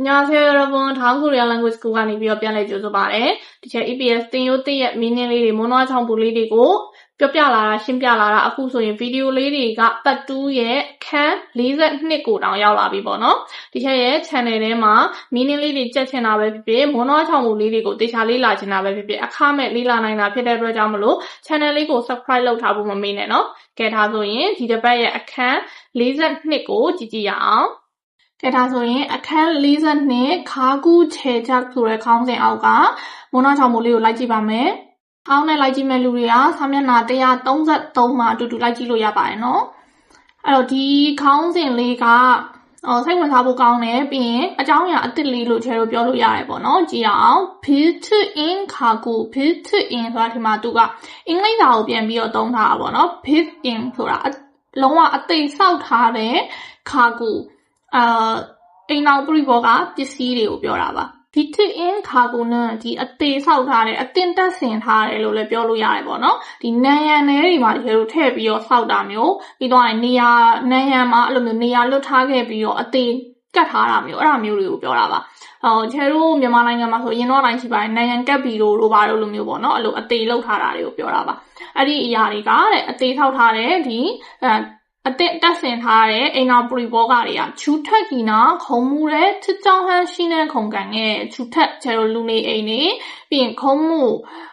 အညာဖေရဘွန်ထောင်ကိုရီးယား language ကူကနေပြီးတော့ပြန်လည်ကြိုဆိုပါရစေ။ဒီချက် EPS သင်ရိုးသင်ရဲ့ meaning လေးတွေမွန်နွားချောင်းပူလေးတွေကိုပြောပြလာတာရှင်းပြလာတာအခုဆိုရင်ဗီဒီယိုလေးတွေကပတ်2ရဲ့ခန်း42ကိုတောင်ရောက်လာပြီပေါ့နော်ဒီချက်ရဲ့ channel ထဲမှာ meaning လေးတွေကြက်ချင်တာပဲဖြစ်ဖြစ်မွန်တော့ချောင်းမူလေးတွေကိုတေချာလေးလာချင်တာပဲဖြစ်ဖြစ်အခမဲ့လေးလာနိုင်တာဖြစ်တဲ့အတွက်ကြောင့်မလို့ channel လေးကို subscribe လုပ်ထားဖို့မမေ့နဲ့နော်ကဲဒါဆိုရင်ဒီတစ်ပတ်ရဲ့အခန်း42ကိုကြည့်ကြည့်ရအောင် ကဲဒါဆိုရင် အခန်း42ခါကူးချေချက်ဆိုတဲ့ခေါင်းစဉ်အောက်ကမွန်းနှောင်းချောင်မိုးလေးကိုလိုက်ကြည့်ပါမယ်။အောင်းနဲ့လိုက်ကြည့်မဲ့လူတွေကစာမျက်နှာ133မှာအတူတူလိုက်ကြည့်လို့ရပါတယ်နော်။အဲ့တော့ဒီခေါင်းစဉ်လေးကအော်စိတ်ဝင်စားဖို့ကောင်းတယ်ပြီးရင်အကြောင်းအရာအစ်စ်လေးလို့ချဲလို့ပြောလို့ရတယ်ပေါ့နော်ကြည့်အောင် bit in ခါကူ bit in ဆိုတာဒီမှာသူကအင်္ဂလိပ်စာကိုပြန်ပြီးတော့သုံးထားတာပေါ့နော် bit in ဆိုတာလုံးဝအသိဆောက်ထားတဲ့ခါကူ အာအိမ်နောက်ပရိဘောကပစ္စည်းတွေကိုပြောတာပါဒီ tip in ခါကိုနဲ့ဒီအသေးဆောက်ထားတယ်အတင်တက်ဆင်ထားတယ်လို့လည်းပြောလို့ရတယ်ပေါ့နော်ဒီနန်ရံတွေတွေမှာဒီလိုထည့်ပြီးတော့ဆောက်တာမျိုးပြီးတော့နေရာနန်ရံမှာအဲ့လိုမျိုးနေရာလွတ်ထားခဲ့ပြီးတော့အသေးကတ်ထားတာမျိုးအဲ့ဒါမျိုးတွေကိုပြောတာပါဟောချဲတို့မြန်မာနိုင်ငံမှာဆိုရင်တော့တိုင်းရှိပါတယ်နိုင်ငံကတ်ပြီးလို့လိုပါလို့လိုမျိုးပေါ့နော်အဲ့လိုအသေးလောက်ထားတာတွေကိုပြောတာပါအဲ့ဒီအရာတွေကတဲ့အသေးထောက်ထားတဲ့ဒီအဲ အသင့်တပ်ဆင်ထားတဲ့ အိမ်တော်ပရိဘောဂတွေကဂျူထက်ကီနာခုံမှုတဲ့ချစ်ကြောင်းဟန်းရှိတဲ့ခုံကန်ရဲ့ဂျူထက်ကျတော့လူနေအိမ်နေပြီးရင်ခုံမှု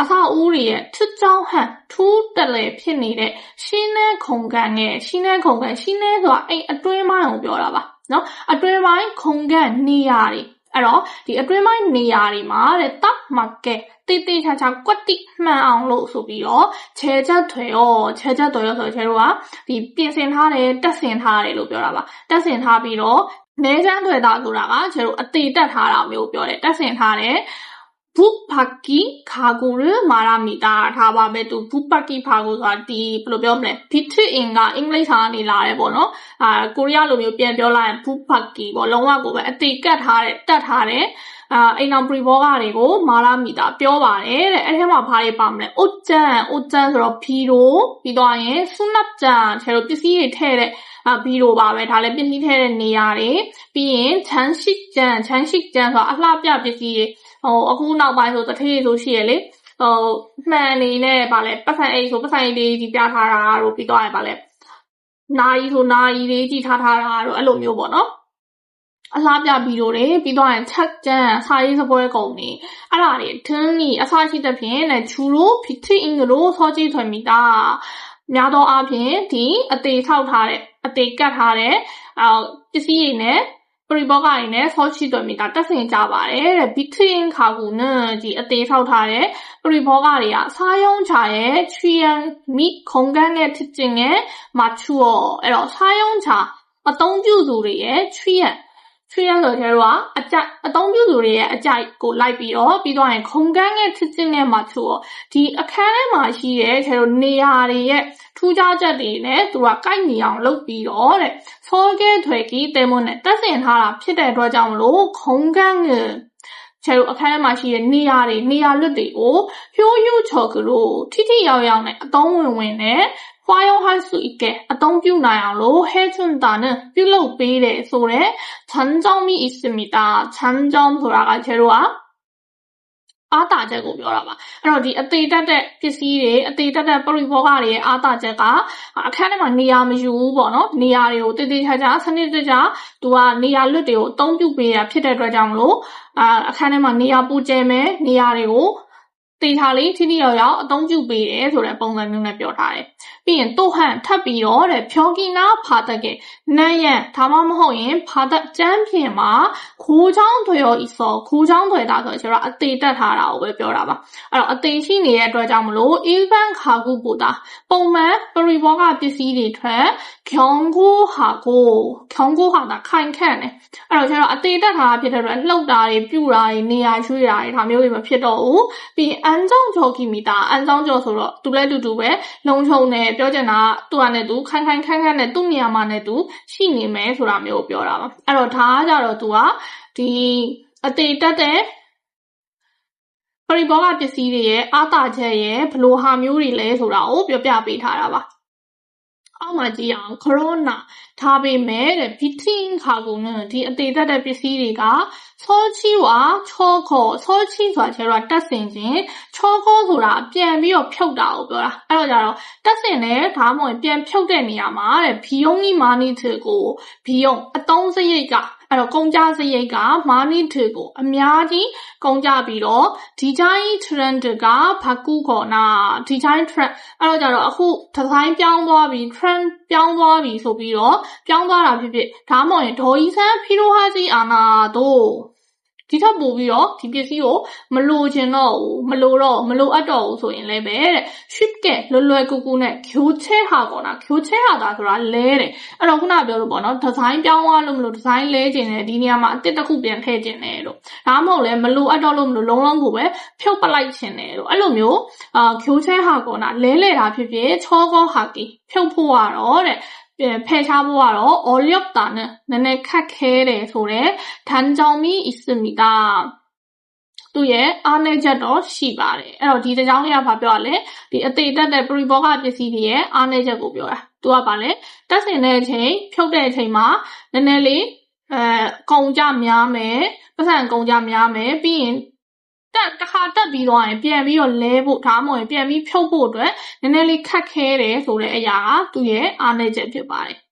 အဆောက်အဦတွေရဲ့ချစ်ကြောင်းဟန်းထူးတက်လေဖြစ်နေတဲ့ရှင်းတဲ့ခုံကန်ရဲ့ရှင်းတဲ့ခုံကန်ရှင်းတဲ့ဆိုတာအိမ်အတွင်းပိုင်းကိုပြောတာပါနော်အတွင်းပိုင်းခုံကန်နေရာတွေအဲ့တော့ဒီအတွင်းပိုင်းနေရာတွေမှာတဲ့တပ်မကဲ တိတိချာချာကွက်တိမှန်အောင်လို့ဆိုပြီးတော့ခြေချက်ထွေရောခြေချက်ထွေရောဆိုတော့ခြေတို့ကဒီပြင်ဆင်ထားတယ်တက်ဆင်ထားတယ်လို့ပြောတာပါတက်ဆင်ထားပြီးတော့နေချမ်းထွေတာဆိုတာကခြေတို့အသေးတက်ထားတာမျိုးပြောတယ်တက်ဆင်ထားတယ်ဘူပါကီခါကူရမာရာမီတာထားပါပဲသူဘူပါကီဖာကိုဆိုတာဒီဘယ်လိုပြောမလဲဒီထအင်ကအင်္ဂလိပ်စာကနေလာတယ်ပေါ့နော်အာကိုရီးယားလိုမျိုးပြန်ပြောလိုက်ရင်ဘူပါကီပေါ့လုံးဝကိုပဲအတိကတ်ထားတဲ့တက်ထားတဲ့ အာအိမ်အောင်ပရီဘောဂတွေကိုမာရာမီတာပြောပါတယ်တဲ့အဲ့ထဲမှာဘာတွေပါမလဲအိုကျန်အိုကျန်ဆိုတော့ဖီရိုပြီးတော့ရင်ဆုနပ်ကျန်ထဲတော့ပစ္စည်းတွေထည့်တဲ့အဘီရိုပါပဲဒါလည်းပစ္စည်းထည့်တဲ့နေရာတွေပြီးရင်ချမ်းရှိကျန်ချမ်းရှိကျန်ဆိုတာအလှပြပစ္စည်းတွေဟိုအခုနောက်ပိုင်းဆိုတထေးဆိုရှိရလေဟိုမှန်နေနဲ့ဗာလဲပတ်စံအိတ်ဆိုပတ်စံအိတ်လေးကြီးပြထားတာတို့ပြီးတော့ရဗာလဲနာယီဆိုနာယီလေးကြီးထားထားတာတို့အဲ့လိုမျိုးပေါ့နော် အလားပြဗီဒီယိုတွေပြီးတော့ရင်ချက်ကျန်စာရေးစပွဲကုန်နေအဲ့ဒါတွေထင်းနီအစရှိတဲ့ဖြင့်နဲ့ချူရိုဖီတီအင်္ဂလိုစောကြည့်ထွင်မိတာများသောအားဖြင့်ဒီအသေးထောက်ထားတဲ့အသေးကတ်ထားတဲ့အာပစ္စည်းတွေနဲ့ပရိဘောဂတွေနဲ့ဆောချီတွေမိတာတက်ဆင်ကြပါတယ်တဲ့ between ခါကူနဲ့ဒီအသေးထောက်ထားတဲ့ပရိဘောဂတွေကစားယုံချရဲ့ချွေရန်မိခုံကန်းနဲ့ဖြစ်ခြင်းရဲ့မချူော်အဲ့တော့စားယုံချအသုံးပြုသူတွေရဲ့ချွေရန် ချွေရဆိုကျတော့အကြိုက်အသုံးပြုသူတွေရဲ့အကြိုက်ကိုလိုက်ပြီးတော့ပြီးတော့ရင်ခုံကန်းရဲ့ချစ်ချင်းနဲ့မှာချို့ဒီအခန်းထဲမှာရှိတဲ့ကျတော့နေရာတွေရဲ့ထူးခြားချက်တွေနဲ့သူကကိုက်ညီအောင်လုပ်ပြီးတော့တဲ့ဆောကဲထွေကီတဲမွန်းနဲ့တက်ဆင်ထားတာဖြစ်တဲ့အတွက်ကြောင့်မလို့ခုံကန်းရဲ့ကျတို့အခန်းထဲမှာရှိတဲ့နေရာတွေနေရာလွတ်တွေကိုဖြိုးယူချော်ကလို့ထိထိရောက်ရောက်နဲ့အသုံးဝင်ဝင်နဲ့ firehouse 있게 아동뷰나야로 해준다는 빌로베일의 소래 잔점이 있습니 다. 잔점 돌아가 제로와 အားတာချက်ကိုပြောတာပါအဲ့တော့ဒီအသေးတက်တဲ့ပစ္စည်းတွေအသေးတက်တဲ့ပရိဘောဂတွေရဲ့အားတာချက်ကအခန်းထဲမှာနေရာမယူဘူးပေါ့နော်နေရာတွေကိုတည်တည်ချာချာစနစ်တကျသူကနေရာလွတ်တွေကိုအသုံးပြုပေးရဖြစ်တဲ့အတွက်ကြောင့်မလို့အခန်းထဲမှာနေရာပူကျဲမယ်နေရာတွေကို တေချာလေးထိထိရောက်ရောက်အသုံးပြုပေးတယ်ဆိုတဲ့ပုံစံမျိုးနဲ့ပြောထားတယ်။ပြီးရင်တို့ဟန်ထပ်ပြီးတော့တဲ့ဖြောကီနာဖာတက်ကနန်းရံဒါမှမဟုတ်ရင်ဖာတက်ကျမ်းပြင်မှာခိုးချောင်းတွေရောဤစောခိုးချောင်းတွေတာဆိုတော့အသေးတက်ထားတာကိုပဲပြောတာပါ။အဲ့တော့အသေးရှိနေတဲ့အတွက်ကြောင့်မလို့ even ခါကူပူတာပုံမှန်ပရိဘောကပစ္စည်းတွေထွက်ခေါင်းကိုဟာကိုခေါင်းကိုဟာတာခိုင်ခန့်တယ်။အဲ့တော့ကျတော့အသေးတက်ထားတာဖြစ်တဲ့အတွက်လှုပ်တာတွေပြူတာတွေနေရာရွှေ့တာတွေဒါမျိုးတွေမဖြစ်တော့ဘူး။ပြီးအန်ကြောင့်ကျော်ကီမီတာအန်ကြောင့်ကျော်ဆိုတော့သူလည်းတူတူပဲလုံချုံနဲ့ပြောချင်တာသူကနဲ့သူခိုင်ခိုင်ခန့်ခန့်နဲ့သူ့နေရာမှာနဲ့သူရှိနေမယ်ဆိုတာမျိုးကိုပြောတာပါအဲ့တော့ဒါကကြတော့သူကဒီအသေးတက်တဲ့ပရိဘောဂပစ္စည်းတွေရဲ့အာတာချက်ရဲ့ဘလို့ဟာမျိုးတွေလဲဆိုတာကိုပြောပြပေးထားတာပါအောက်မှာကြည့်အောင် corona ထားပေမဲ့တဲ့ between ခါကုန်နဲ့ဒီအသေးသက်တဲ့ပစ္စည်းတွေက စောချီဝါချောခေါ်စောချီဆိုတာကျတော့တက်စင်ခြင်းချောခေါ်ဆိုတာပြန်ပြီးတော့ဖြုတ်တာကိုပြောတာအဲ့တော့ကျတော့တက်စင်နဲ့ဒါမှမဟုတ်ပြန်ဖြုတ်တဲ့နေရာမှာတဲ့ဘီယုံကြီးမာနီ thư ကိုဘီယုံအတုံးစရိတ်ကအဲ့တော့ကုန်ကြစရိတ်ကမာနီ thư ကိုအများကြီးကုန်ကြပြီးတော့ဒီချိုင်း trend ကဘာကူခေါ်နာဒီချိုင်း trend အဲ့တော့ကျတော့အခုဒီဇိုင်းပြောင်းသွားပြီး trend ပြောင်းသွားပြီဆိုပြီးတော့ပြောင်းသွားတာဖြစ်ဖြစ်ဒါမှမဟုတ်ရင်ဒေါ်ဤဆန်းဖီရိုဟာစီအာနာတို့ ဒီထက်ပိုပြီးတော့ဒီပစ္စည်းကိုမလိုချင်တော့ဘူးမလိုတော့မလိုအပ်တော့ဘူးဆိုရင်လည်းပဲတဲ့ ship ကလွယ်လွယ်ကူကူနဲ့ကျိုးချဲဟာကောနာကျိုးချဲဟာတာဆိုတာလဲတယ်အဲ့တော့ခုနပြောလို့ပေါ့နော်ဒီဇိုင်းပြောင်းသွားလို့မလို့ဒီဇိုင်းလဲခြင်းနဲ့ဒီနေရာမှာအတစ်တစ်ခုပြန်ထည့်ခြင်းနဲ့လို့ဒါမှမဟုတ်လည်းမလိုအပ်တော့လို့မလို့လုံးလုံးကိုပဲဖြုတ်ပလိုက်ခြင်းနဲ့လို့အဲ့လိုမျိုးအာကျိုးချဲဟာကောနာလဲလဲတာဖြစ်ဖြစ်ချောကောဟာကီဖြုတ်ဖို့ရတော့တဲ့ ဖယ်ရှားဖို့ကတော့ 어렵다는 နည်းနည်းခက်ခဲတယ်ဆိုတဲ့ 단점이 있습니다. သူ့ရဲ့အားနည်းချက်တော့ရှိပါတယ်အဲ့တော့ဒီတစ်ကြောင်းလေးကဘာပြောရလဲဒီအသေးတက်တဲ့ပရိဘောဂပစ္စည်းတွေရဲ့အားနည်းချက်ကိုပြောတာသူကဘာလဲတက်စင်တဲ့အချိန်ဖြုတ်တဲ့အချိန်မှာနည်းနည်းလေးအဲကုန်ကြများမယ်ပတ်စံကုန်ကြများမယ်ပြီးရင် တက်တစ်ခါတက်ပြီးတော့ရင်ပြန်ပြီးတော့လဲဖို့ဒါမှမဟုတ်ပြန်ပြီးဖြုတ်ဖို့အတွက်နည်းနည်းလေးခက်ခဲတယ်ဆိုတဲ့အရာကသူ့ရဲ့အားနည်းချက်ဖြစ်ပါတယ်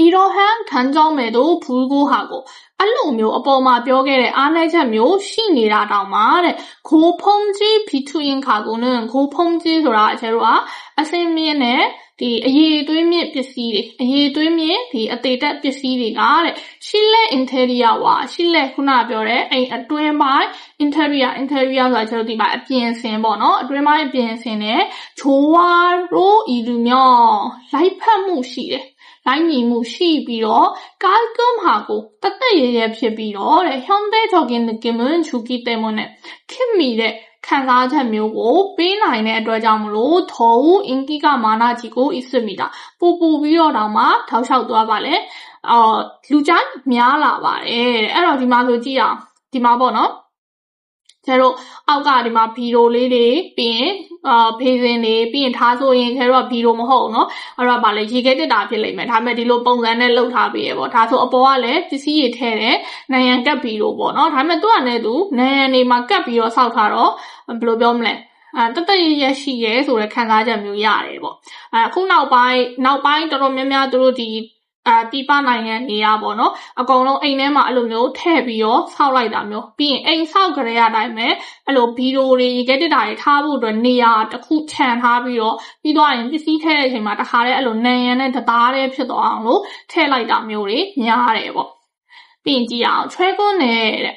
အီရဟန်ထမ်းကြောင်းမယ်တို့ဘူးကိုဟာကိုအဲ့လိုမျိုးအပေါ်မှာပြောခဲ့တဲ့အားနည်းချက်မျိုးရှိနေတာတောင်မှတဲ့ခိုးဖုံးကြီးဖီထူရင်ခါကုန်နဲ့ခိုးဖုံးကြီးဆိုတာအကျတော့အစင်းမြင့်နဲ့ဒီအရေးသွေးမြင့်ပစ္စည်းတွေအရေးသွေးမြင့်ဒီအသေးတက်ပစ္စည်းတွေကတဲ့ရှီလက် interior ဝါရှီလက်ခုနပြောတဲ့အိမ်အတွင်းပိုင်း interior interior ဆိုတာကျွန်တော်ဒီမှာအပြင်ဆင်ပေါ့နော်အတွင်းပိုင်းအပြင်ဆင်နဲ့ချိုးဝါရိုးဤလူမျိုးလိုက်ဖက်မှုရှိတယ် လိုက်ညီမှုရှိပြီးတော့ Kalkum ဟာကိုတသက်ရရဖြစ်ပြီးတော့တဲ့ Hyundai Jogging the Gimun Chuki တဲ့မွန်းနဲ့ခင်မီတဲ့ခံစားချက်မျိုးကိုပေးနိုင်တဲ့အတွက်ကြောင့်မလို့ထော်ဦးအင်ကီကမာနာကြီးကိုအစ်စ်မိတာပူပူပြီးတော့တောင်မှထောက်လျှောက်သွားပါလေအော်လူကြိုက်များလာပါတယ်အဲ့တော့ဒီမှာဆိုကြည့်အောင်ဒီမှာပေါ့နော် ကျတို့အောက်ကဒီမှာဗီဒီယိုလေးတွေပြီးရင်အာဖေးစင်တွေပြီးရင်ထားဆိုရင်ကျတို့ကဗီဒီယိုမဟုတ်နော်အဲ့တော့ဗာလေရေခဲတက်တာဖြစ်လိမ့်မယ်ဒါပေမဲ့ဒီလိုပုံစံနဲ့လှုပ်ထားပေးရပေါ့ဒါဆိုအပေါ်ကလည်းပစ္စည်းတွေထဲတယ်နိုင်ရန်ကပ်ဗီဒီယိုပေါ့နော်ဒါပေမဲ့သူကလည်းသူနိုင်ရန်တွေမှာကပ်ပြီးတော့စောက်ထားတော့ဘယ်လိုပြောမလဲအဲတတရရရှိရဲဆိုတဲ့ခံစားချက်မျိုးရတယ်ပေါ့အဲအခုနောက်ပိုင်းနောက်ပိုင်းတော်တော်များများသူတို့ဒီ အာပြည်ပနိုင်ငံနေတာပေါ့နော်အကုန်လုံးအိမ်ထဲမှာအဲ့လိုမျိုးထည့်ပြီးတော့ဆောက်လိုက်တာမျိုးပြီးရင်အိမ်ဆောက်ကြရတဲ့အတိုင်းပဲအဲ့လိုဗီဒီယိုတွေရေခဲတစ်တာတွေထားဖို့အတွက်နေရာတစ်ခုခြံထားပြီးတော့ပြီးတော့ရင်ပစ္စည်းထည့်တဲ့အချိန်မှာတခါတည်းအဲ့လိုနံရံနဲ့တသားတည်းဖြစ်သွားအောင်လို့ထည့်လိုက်တာမျိုးတွေများတယ်ပေါ့ပြီးရင်ကြည့်အောင်ချွဲကွန်းနေတဲ့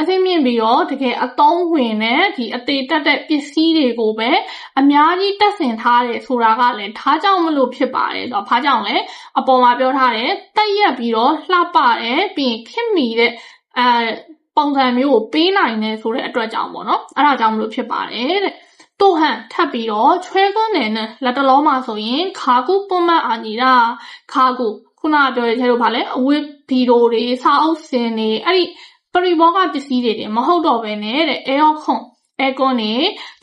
အသိမြင့်ပြီးတော့တကယ်အသုံးဝင်တဲ့ဒီအသေးတက်တဲ့ပစ္စည်းတွေကိုပဲအများကြီးတက်ဆင်ထားတယ်ဆိုတာကလည်းဒါကြောင့်မလို့ဖြစ်ပါတယ်ဆိုတော့ဘာကြောင့်လဲအပေါ်မှာပြောထားတယ်တက်ရက်ပြီးတော့လှပတယ်ပြီးရင်ခင်မီတဲ့အဲပုံစံမျိုးကိုပေးနိုင်တယ်ဆိုတဲ့အတွက်ကြောင့်ပေါ့နော်အဲ့ဒါကြောင့်မလို့ဖြစ်ပါတယ်တဲ့တို့ဟန်ထပ်ပြီးတော့ချွဲခွန်းနယ်နဲ့လက်တလုံးမှာဆိုရင်ခါကုပုံမှန်အာညီတာခါကုခုနပြောတဲ့ထဲတို့ဗာလဲအဝေးဗီဒီယိုတွေစာအုပ်စင်တွေအဲ့ဒီ ပရိဘောဂပစ္စည်းတွေတင်မဟုတ်တော့ဘဲနဲ့တဲ့ aircon aircon နေ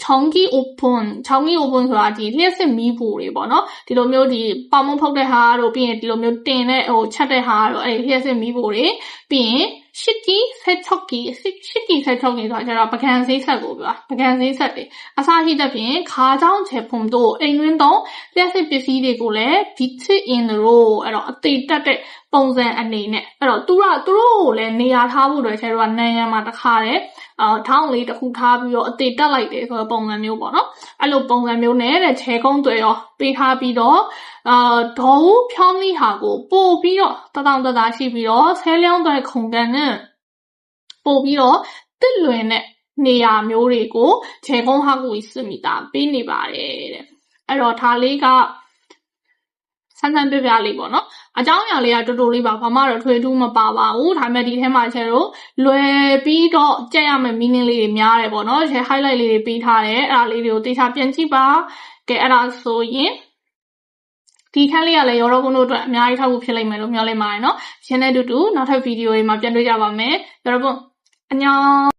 ချောင်းကြီး open ချောင်းကြီး open ဆိုတာဒီလျှက်စစ်မီးဖိုတွေပေါ့နော်ဒီလိုမျိုးဒီပေါမုံဖုတ်တဲ့ဟာတို့ပြီးရင်ဒီလိုမျိုးတင်တဲ့ဟိုချက်တဲ့ဟာတို့အဲ့ဒီလျှက်စစ်မီးဖိုတွေပြီးရင် ရှစ်ကြီးဆက်ချော့ကြီးရှစ်ကြီးဆက်ချော့ကြီးဆိုတာကျတော့ပကံဈေးဆက်ကိုပြောပကံဈေးဆက်တွေအစားရှိတဲ့ပြင်ခါချောင်းချေဖုံတို့အိမ်တွင်းတော့လျှက်စစ်ပစ္စည်းတွေကိုလည်း bit in the row အဲ့တော့အသေးတက်တဲ့ပုံစံအနေနဲ့အဲ့တော့သူကသူတို့ကိုလည်းနေရာထားဖို့အတွက်ကျတော့နန်ရံမှာတခါတဲ့ အော်ထောင်းလေးတစ်ခုထားပြီးတော့အသေးတက်လိုက်တယ်ဆိုတော့ပုံစံမျိုးပေါ့နော်အဲ့လိုပုံစံမျိုးနဲ့တဲ့ခြေကုန်းတွေရောပေးထားပြီးတော့အာဒေါ်ဖြောင်းလေးဟာကိုပို့ပြီးတော့တတောင်တသားရှိပြီးတော့ဆဲလျောင်းတဲ့ခုံကန်နဲ့ပို့ပြီးတော့တစ်လွင်တဲ့နေရာမျိုးတွေကိုခြေကုန်းဟာကိုစစ်မိတာပေးနေပါတယ်တဲ့အဲ့တော့ဒါလေးကစ ဆန်းဆန်းပြပြလေးပေါ့နော်အကြောင်းအရာလေးကတော်တော်လေးပါဘာမှတော့ထွေထူးမပါပါဘူးဒါပေမဲ့ဒီထဲမှာချဲတို့လွယ်ပြီးတော့ကြက်ရမယ့် meaning လေးတွေများတယ်ပေါ့နော်ချဲ highlight လေးတွေပေးထားတယ်အဲ့ဒါလေးတွေကိုတေချာပြန်ကြည့်ပါကဲအဲ့ဒါဆိုရင်ဒီခန်းလေးကလည်းရောတော့ကုန်တို့အတွက်အများကြီးထောက်ဖို့ဖြစ်လိမ့်မယ်လို့မျှော်လင့်ပါတယ်နော်ရှင်းတဲ့အတူတူနောက်ထပ်ဗီဒီယိုတွေမှာပြန်တွေ့ကြပါမယ်ရောတော့ကုန်အညာ